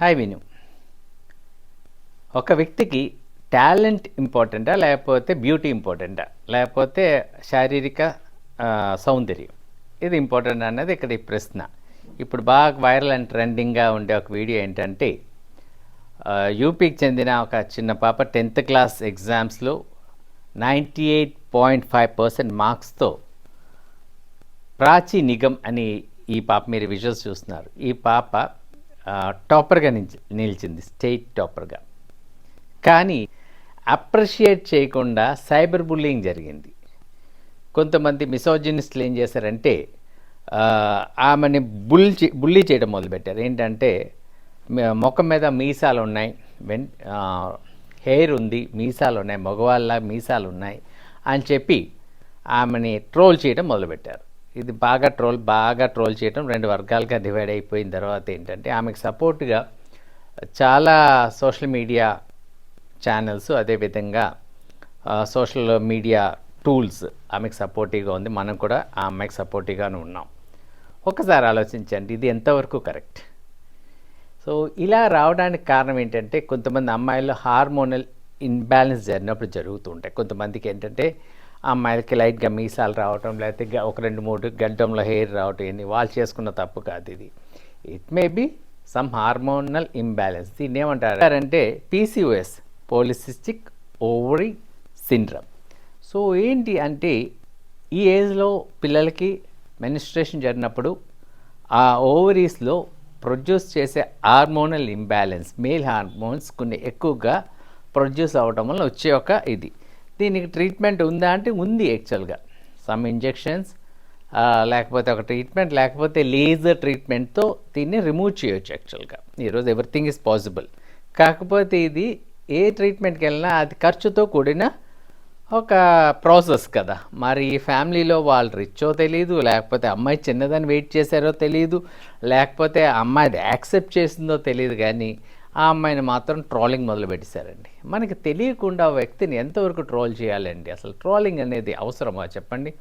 Hi విను ఒక వ్యక్తికి టాలెంట్ ఇంపార్టెంటా లేకపోతే బ్యూటీ ఇంపార్టెంటా? లేకపోతే శారీరక సౌందర్యం? ఇది ఇంపార్టెంట్ అన్నది ఇక్కడ ఈ ప్రశ్న. ఇప్పుడు బాగా వైరల్ అండ్ ట్రెండింగ్గా ఉండే ఒక వీడియో ఏంటంటే యూపీకి చెందిన ఒక చిన్న పాప టెన్త్ క్లాస్ ఎగ్జామ్స్లో ninety eight point five percent మార్క్స్తో Prachi Nigam అని ఈ పాప మీరు విజువల్స్ చూస్తున్నారు. ఈ పాప టాపర్గా నిలిచి నిలిచింది స్టేట్ టాపర్గా. కానీ అప్రిషియేట్ చేయకుండా సైబర్ బుల్లింగ్ జరిగింది. కొంతమంది మిసోజినిస్టులు ఏం చేశారంటే ఆమెని బుల్ చే- బుల్లీ చేయడం మొదలుపెట్టారు. ఏంటంటే ముఖం మీద మీసాలు ఉన్నాయి వెన్ హెయిర్ ఉంది మీసాలు ఉన్నాయి మగవాళ్ళ మీసాలు ఉన్నాయి అని చెప్పి ఆమెని ట్రోల్ చేయడం మొదలుపెట్టారు. ఇది బాగా ట్రోల్ బాగా ట్రోల్ చేయడం రెండు వర్గాలుగా డివైడ్ అయిపోయిన తర్వాత ఏంటంటే ఆమెకు సపోర్ట్గా చాలా సోషల్ మీడియా ఛానల్స్ అదేవిధంగా సోషల్ మీడియా టూల్స్ ఆమెకు సపోర్టివ్గా ఉంది. మనం కూడా ఆ అమ్మాయికి సపోర్టివ్గానే ఉన్నాం. ఒకసారి ఆలోచించండి ఇది ఎంతవరకు కరెక్ట్? సో ఇలా రావడానికి కారణం ఏంటంటే కొంతమంది అమ్మాయిలు హార్మోనల్ ఇన్బ్యాలెన్స్ జరిగినప్పుడు జరుగుతూ ఉంటాయి. కొంతమందికి ఏంటంటే అమ్మాయిలకి లైట్గా మీసాలు రావటం లేకపోతే ఒక రెండు మూడు గడ్డంలో హెయిర్ రావటం ఇవన్నీ వాళ్ళు చేసుకున్న తప్పు కాదు ఇది. It may be some hormonal imbalance దీన్ని ఏమంటారు? అంటే PCOS polycystic ovary syndrome so ఏంటి అంటే ఈ ఏజ్లో పిల్లలకి మెనిస్ట్రేషన్ జరిగినప్పుడు ఆ ఓవరీస్లో ప్రొడ్యూస్ చేసే హార్మోనల్ ఇంబ్యాలెన్స్ మేల్ హార్మోన్స్ కొన్ని ఎక్కువగా ప్రొడ్యూస్ అవ్వడం వల్ల వచ్చే ఒక ఇది. దీనికి ట్రీట్మెంట్ ఉందా అంటే ఉంది యాక్చువల్గా. సమ్ ఇంజెక్షన్స్ లేకపోతే ఒక ట్రీట్మెంట్ లేకపోతే లేజర్ ట్రీట్మెంట్తో దీన్ని రిమూవ్ చేయొచ్చు యాక్చువల్గా. ఈరోజు ఎవ్రీథింగ్ ఈజ్ పాసిబుల్. కాకపోతే ఇది ఏ ట్రీట్మెంట్కి వెళ్ళినా అది ఖర్చుతో కూడిన ఒక ప్రాసెస్ కదా. మరి ఈ ఫ్యామిలీలో వాళ్ళు రిచ్చో తెలియదు లేకపోతే అమ్మాయి చిన్నదని వెయిట్ చేశారో తెలియదు లేకపోతే అమ్మాయిది యాక్సెప్ట్ చేసిందో తెలియదు కానీ ఆ అమ్మాయిని మాత్రం ట్రోలింగ్ మొదలుపెట్టేశారండి. మనకి తెలియకుండా ఆ వ్యక్తిని ఎంతవరకు ట్రోల్ చేయాలండి? అసలు ట్రోలింగ్ అనేది అవసరమా చెప్పండి?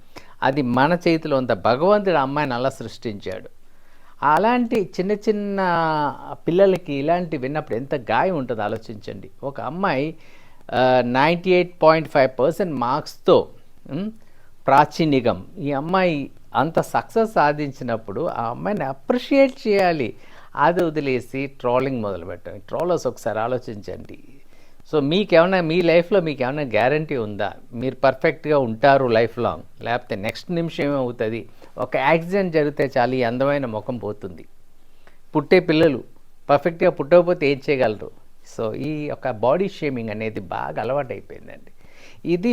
అది మన చేతిలో అంత భగవంతుడు అమ్మాయిని అలా సృష్టించాడు. అలాంటి చిన్న చిన్న పిల్లలకి ఇలాంటి విన్నప్పుడు ఎంత గాయం ఉంటుందో ఆలోచించండి. ఒక అమ్మాయి ninety eight point five percent మార్క్స్తో ప్రాచీనిగం ఈ అమ్మాయి అంత సక్సెస్ సాధించినప్పుడు ఆ అమ్మాయిని అప్రిషియేట్ చేయాలి. అది వదిలేసి ట్రోలింగ్ మొదలుపెట్టండి ట్రోలర్స్ ఒకసారి ఆలోచించండి. సో మీకేమైనా మీ లైఫ్లో మీకు ఏమైనా గ్యారంటీ ఉందా? మీరు పర్ఫెక్ట్గా ఉంటారు లైఫ్ లాంగ్ లేకపోతే నెక్స్ట్ నిమిషం ఏమవుతుంది? ఒక యాక్సిడెంట్ జరిగితే చాలు ఈ అందమైన ముఖం పోతుంది. పుట్టే పిల్లలు పర్ఫెక్ట్గా పుట్టకపోతే ఏం చేయగలరు? సో ఈ యొక్క బాడీ షేమింగ్ అనేది బాగా అలవాటు అయిపోయిందండి ఇది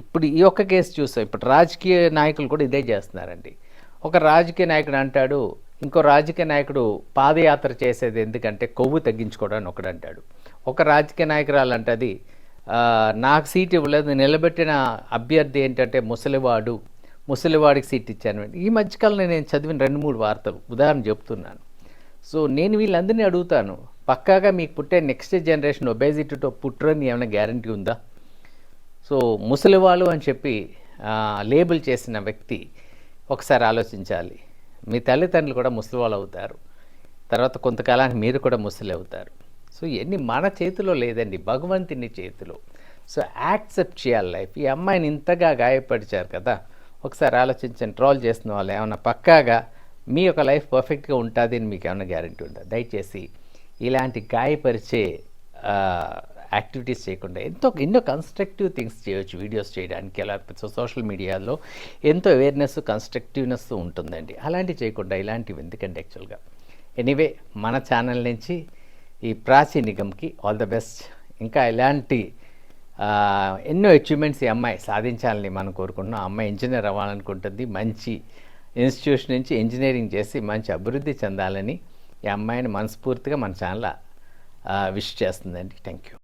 ఇప్పుడు ఈ ఒక్క కేసు చూస్తాం ఇప్పుడు రాజకీయ నాయకులు కూడా ఇదే చేస్తున్నారండి. ఒక రాజకీయ నాయకుడు అంటాడు ఇంకో రాజకీయ నాయకుడు పాదయాత్ర చేసేది ఎందుకంటే కొవ్వు తగ్గించుకోవడానికి ఒకడు అంటాడు. ఒక రాజకీయ నాయకురాలు అంటది నాకు సీట్ ఇవ్వలేదు నిలబెట్టిన అభ్యర్థి ఏంటంటే ముసలివాడు ముసలివాడికి సీట్ ఇచ్చాను. ఈ మధ్యకాలంలో నేను చదివిన రెండు మూడు వార్తలు ఉదాహరణ చెప్తున్నాను. సో నేను వీళ్ళందరినీ అడుగుతాను పక్కాగా మీకు పుట్టే నెక్స్ట్ జనరేషన్ ఒబేసిటీతో పుట్టరని ఏమైనా గ్యారంటీ ఉందా? సో ముసలివాళ్ళు అని చెప్పి లేబుల్ చేసిన వ్యక్తి ఒకసారి ఆలోచించాలి. మీ తల్లిదండ్రులు కూడా ముసలివాళ్ళు అవుతారు. తర్వాత కొంతకాలానికి మీరు కూడా ముసలి అవుతారు. సో ఇవన్నీ మన చేతిలో లేదండి భగవంతుని చేతిలో. సో యాక్సెప్ట్ చేయాలి లైఫ్ ఈ అమ్మాయిని ఇంతగా గాయపరిచారు కదా. ఒకసారి ఆలోచించండి ట్రోల్ చేసిన వాళ్ళు ఏమైనా పక్కాగా మీ యొక్క లైఫ్ పర్ఫెక్ట్గా ఉంటుంది అని మీకు ఏమైనా గ్యారంటీ ఉందా? దయచేసి ఇలాంటి గాయపరిచే యాక్టివిటీస్ చేయకుండా ఎంతో ఎన్నో కన్స్ట్రక్టివ్ థింగ్స్ చేయొచ్చు వీడియోస్ చేయడానికి లేకపోతే సోషల్ మీడియాలో ఎంతో అవేర్నెస్ కన్స్ట్రక్టివ్నెస్ ఉంటుందండి. అలాంటివి చేయకుండా ఇలాంటివి ఎందుకండి యాక్చువల్గా ఎనీవే మన ఛానల్ నుంచి ఈ ప్రాచీ నిగమ్కి ఆల్ ద బెస్ట్ ఇంకా ఇలాంటి ఎన్నో అచీవ్మెంట్స్ ఈ అమ్మాయి సాధించాలని మనం కోరుకుంటున్నాం. అమ్మాయి ఇంజనీర్ అవ్వాలనుకుంటుంది. మంచి ఇన్స్టిట్యూషన్ నుంచి ఇంజనీరింగ్ చేసి మంచి అభివృద్ధి చెందాలని ఈ అమ్మాయిని మనస్ఫూర్తిగా మన ఛానల్ విష్ చేస్తుందండి. Thank you